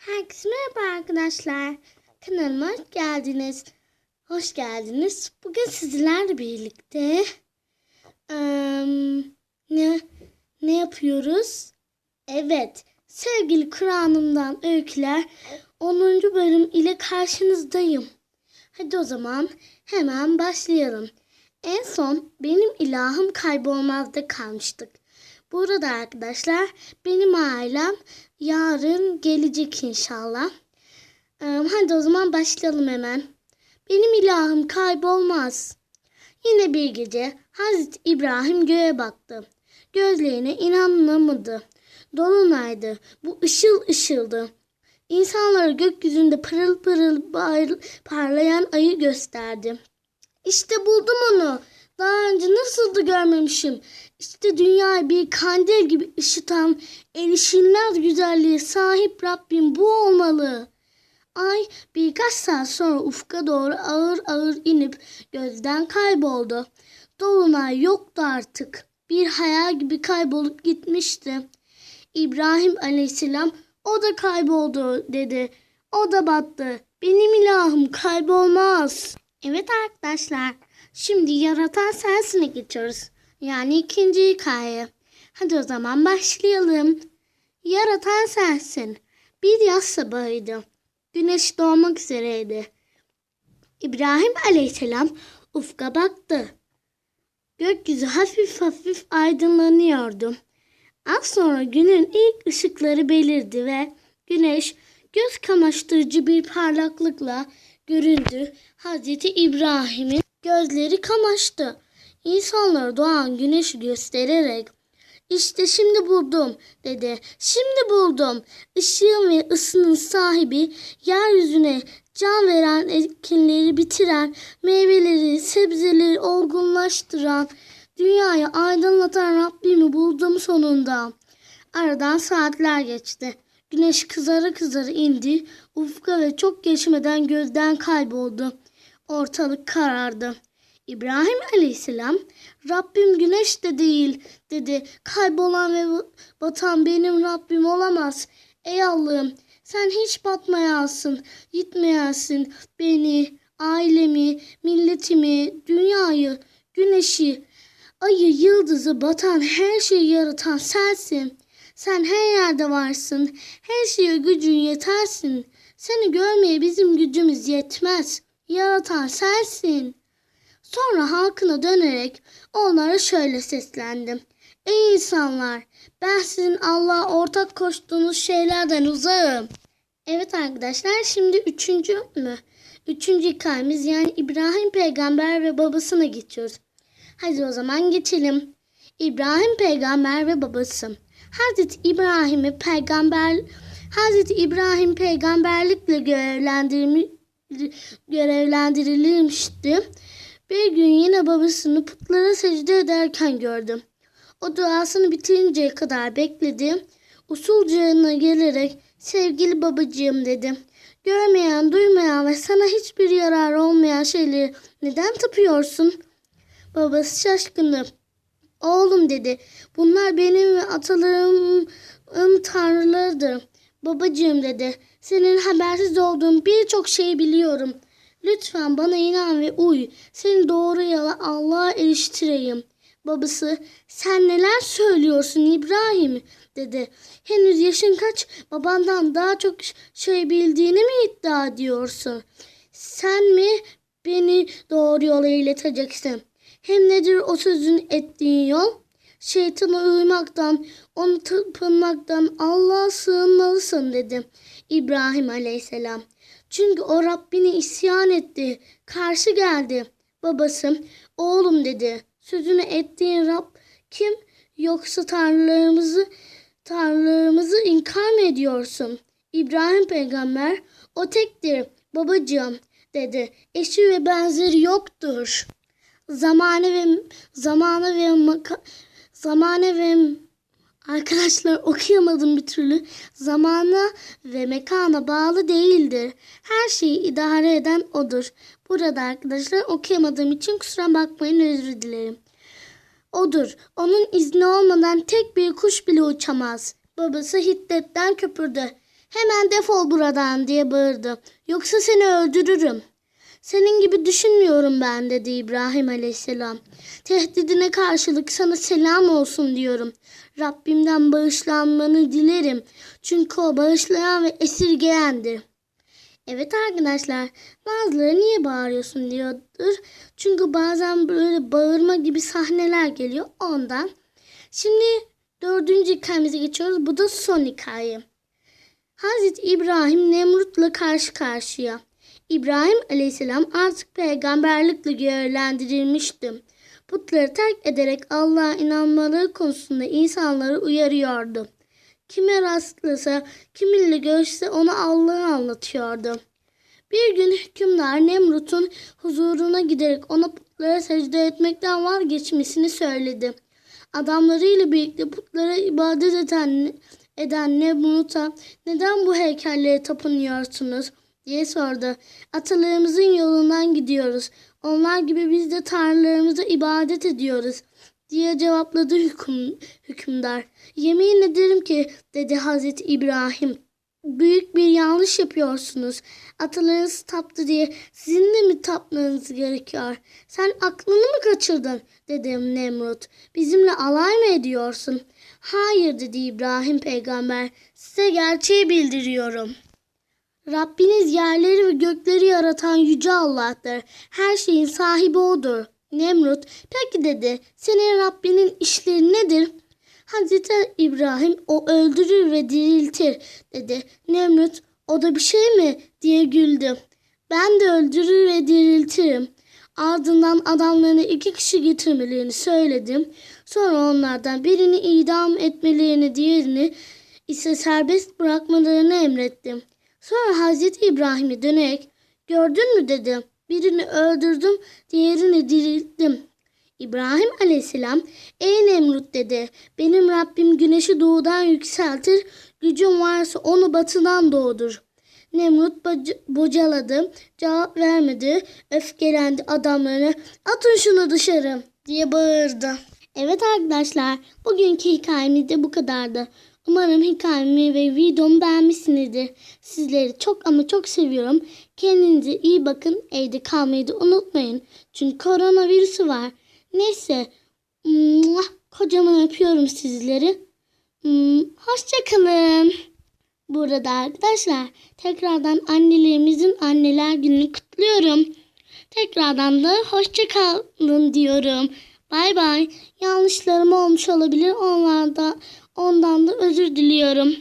Herkese merhaba arkadaşlar. Kanalıma hoş geldiniz. Hoş geldiniz. Bugün sizlerle birlikte eee, ne ne yapıyoruz? Evet, sevgili Kur'an'ımdan öyküler 10. bölüm ile karşınızdayım. Hadi o zaman hemen başlayalım. En son benim ilahım kaybolmazda kalmıştık. Burada arkadaşlar benim ailem yarın gelecek inşallah. Ee, hadi o zaman başlayalım hemen. Benim ilahım kaybolmaz. Yine bir gece Hazreti İbrahim göğe baktı. Gözlerine inanamadı. Dolunaydı. Bu ışıl ışıldı. İnsanlara gökyüzünde pırıl pırıl par- parlayan ayı gösterdi. İşte buldum onu. Daha önce nasıldı görmemişim. İşte dünyayı bir kandil gibi ışıtan erişilmez güzelliğe sahip Rabbim bu olmalı. Ay birkaç saat sonra ufka doğru ağır ağır inip gözden kayboldu. Dolunay yoktu artık. Bir hayal gibi kaybolup gitmişti. İbrahim aleyhisselam o da kayboldu dedi. O da battı. Benim ilahım kaybolmaz. Evet arkadaşlar. Şimdi yaratan sensine geçiyoruz. Yani ikinci hikaye. Hadi o zaman başlayalım. Yaratan sensin. Bir yaz sabahıydı. Güneş doğmak üzereydi. İbrahim aleyhisselam ufka baktı. Gökyüzü hafif hafif aydınlanıyordu. Az sonra günün ilk ışıkları belirdi ve güneş göz kamaştırıcı bir parlaklıkla göründü. Hazreti İbrahim'in gözleri kamaştı. İnsanlar doğan güneşi göstererek işte şimdi buldum dedi. Şimdi buldum. Işığın ve ısının sahibi yeryüzüne can veren ekinleri bitiren, meyveleri, sebzeleri olgunlaştıran, dünyayı aydınlatan Rabbimi buldum sonunda. Aradan saatler geçti. Güneş kızara kızara indi. Ufka ve çok geçmeden gözden kayboldu. Ortalık karardı. İbrahim aleyhisselam Rabbim güneş de değil dedi. Kaybolan ve batan benim Rabbim olamaz. Ey Allah'ım sen hiç batmayasın, gitmeyesin beni, ailemi, milletimi, dünyayı, güneşi, ayı, yıldızı, batan her şeyi yaratan sensin. Sen her yerde varsın. Her şeye gücün yetersin. Seni görmeye bizim gücümüz yetmez. Yaratan sensin. Sonra halkına dönerek onlara şöyle seslendim. Ey insanlar, ben sizin Allah'a ortak koştuğunuz şeylerden uzağım. Evet arkadaşlar, şimdi üçüncü mü? Üçüncü hikayemiz yani İbrahim peygamber ve babasına geçiyoruz. Hadi o zaman geçelim. İbrahim peygamber ve babası. Hazreti İbrahim'i peygamber Hazreti İbrahim peygamberlikle görevlendirmiş görevlendirilmişti. Bir gün yine babasını putlara secde ederken gördüm. O duasını bitirinceye kadar bekledi. Usulca yanına gelerek sevgili babacığım dedi. Görmeyen, duymayan ve sana hiçbir yarar olmayan şeyleri neden tapıyorsun? Babası şaşkındı. Oğlum dedi. Bunlar benim ve atalarımın tanrılarıdır. Babacığım dedi. Senin habersiz olduğun birçok şeyi biliyorum. Lütfen bana inan ve uy. Seni doğru yola Allah'a eriştireyim. Babası sen neler söylüyorsun İbrahim dedi. Henüz yaşın kaç babandan daha çok şey bildiğini mi iddia ediyorsun? Sen mi beni doğru yola ileteceksin? Hem nedir o sözün ettiğin yol? Şeytana uymaktan, onu tapınmaktan Allah'a sığınmalısın dedi İbrahim aleyhisselam. Çünkü o Rabbine isyan etti, karşı geldi. Babası, oğlum dedi, sözünü ettiğin Rab kim? Yoksa tanrılarımızı, tanrılarımızı inkar mı ediyorsun? İbrahim peygamber, o tektir babacığım dedi. Eşi ve benzeri yoktur zamanı ve zamanı ve maka, zamanı ve arkadaşlar okuyamadım bir türlü. Zamana ve mekana bağlı değildir. Her şeyi idare eden odur. Burada arkadaşlar okuyamadığım için kusura bakmayın özür dilerim. Odur. Onun izni olmadan tek bir kuş bile uçamaz. Babası hiddetten köpürdü. Hemen defol buradan diye bağırdı. Yoksa seni öldürürüm. Senin gibi düşünmüyorum ben dedi İbrahim aleyhisselam. Tehdidine karşılık sana selam olsun diyorum. Rabbimden bağışlanmanı dilerim. Çünkü o bağışlayan ve esirgeyendir. Evet arkadaşlar bazıları niye bağırıyorsun diyordur. Çünkü bazen böyle bağırma gibi sahneler geliyor ondan. Şimdi dördüncü hikayemize geçiyoruz. Bu da son hikaye. Hazreti İbrahim Nemrut'la karşı karşıya. İbrahim aleyhisselam artık peygamberlikle görevlendirilmişti. Putları terk ederek Allah'a inanmaları konusunda insanları uyarıyordu. Kime rastlasa, kiminle görüşse ona Allah'ı anlatıyordu. Bir gün hükümdar Nemrut'un huzuruna giderek ona putlara secde etmekten vazgeçmesini söyledi. Adamlarıyla birlikte putlara ibadet eden, eden Nemrut'a neden bu heykellere tapınıyorsunuz diye sordu. Atalarımızın yolundan gidiyoruz. Onlar gibi biz de tanrılarımıza ibadet ediyoruz diye cevapladı hüküm, hükümdar. Yemin ederim ki dedi Hazreti İbrahim. Büyük bir yanlış yapıyorsunuz. Atalarınız taptı diye sizin de mi tapmanız gerekiyor? Sen aklını mı kaçırdın? dedi Nemrut. Bizimle alay mı ediyorsun? Hayır dedi İbrahim peygamber. Size gerçeği bildiriyorum. Rabbiniz yerleri ve gökleri yaratan yüce Allah'tır. Her şeyin sahibi odur. Nemrut, peki dedi, senin Rabbinin işleri nedir? Hazreti İbrahim, o öldürür ve diriltir dedi. Nemrut, o da bir şey mi diye güldü. Ben de öldürür ve diriltirim. Ardından adamlarına iki kişi getirmelerini söyledim. Sonra onlardan birini idam etmelerini, diğerini ise serbest bırakmalarını emrettim. Sonra Hazreti İbrahim'e dönerek gördün mü dedi. Birini öldürdüm, diğerini dirilttim. İbrahim aleyhisselam ey Nemrut dedi. Benim Rabbim güneşi doğudan yükseltir, gücüm varsa onu batıdan doğdur. Nemrut boc- bocaladı, cevap vermedi, öfkelendi adamlarına atın şunu dışarı diye bağırdı. Evet arkadaşlar bugünkü hikayemiz de bu kadardı. Umarım hikayemi ve videomu beğenmişsinizdir. Sizleri çok ama çok seviyorum. Kendinize iyi bakın. Evde kalmayı da unutmayın. Çünkü koronavirüsü var. Neyse. Kocaman öpüyorum sizleri. Hmm, Hoşçakalın. Burada arkadaşlar tekrardan annelerimizin anneler gününü kutluyorum. Tekrardan da hoşçakalın diyorum. Bay bay. Yanlışlarım olmuş olabilir. Onlarda, ondan da özür diliyorum.